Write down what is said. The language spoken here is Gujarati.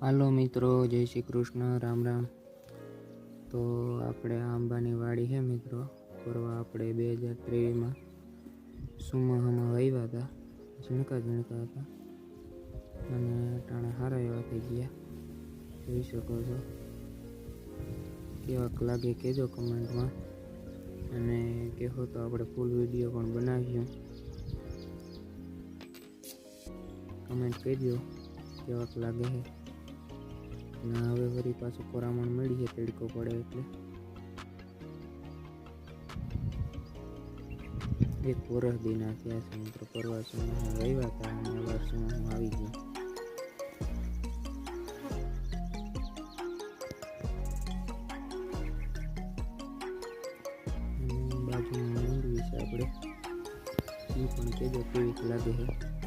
હાલો મિત્રો, જય શ્રી કૃષ્ણ, રામ રામ. તો આપણે આંબાની વાડી છે મિત્રો, ફરવા આપણે બે હજાર ત્રેવીસમાં સુમાહામાં વાવ્યા હતા. ઝીણકા ઝીણકા હતા. અને ટાણા સારા એવા થઈ ગયા. જોઈ શકો છો. કેવાક લાગે કહેજો કમેન્ટમાં. અને કહો તો આપણે ફૂલ વીડિયો પણ બનાવીશું. કમેન્ટ કરજો, કેવાક લાગે છે. ને, હવે વળી પાછું કોરામણ મળી છે તડકો પડે એટલે. એક વર્ષ દીના થયા છે, મિત્રો પ્રવાસમાં આવ્યા હતા અને વર્ષમાં હું આવી ગયો. બાજુ બાજુમાં વિશે આપણે. એ પણ કહેજો કેવીક લાગે છે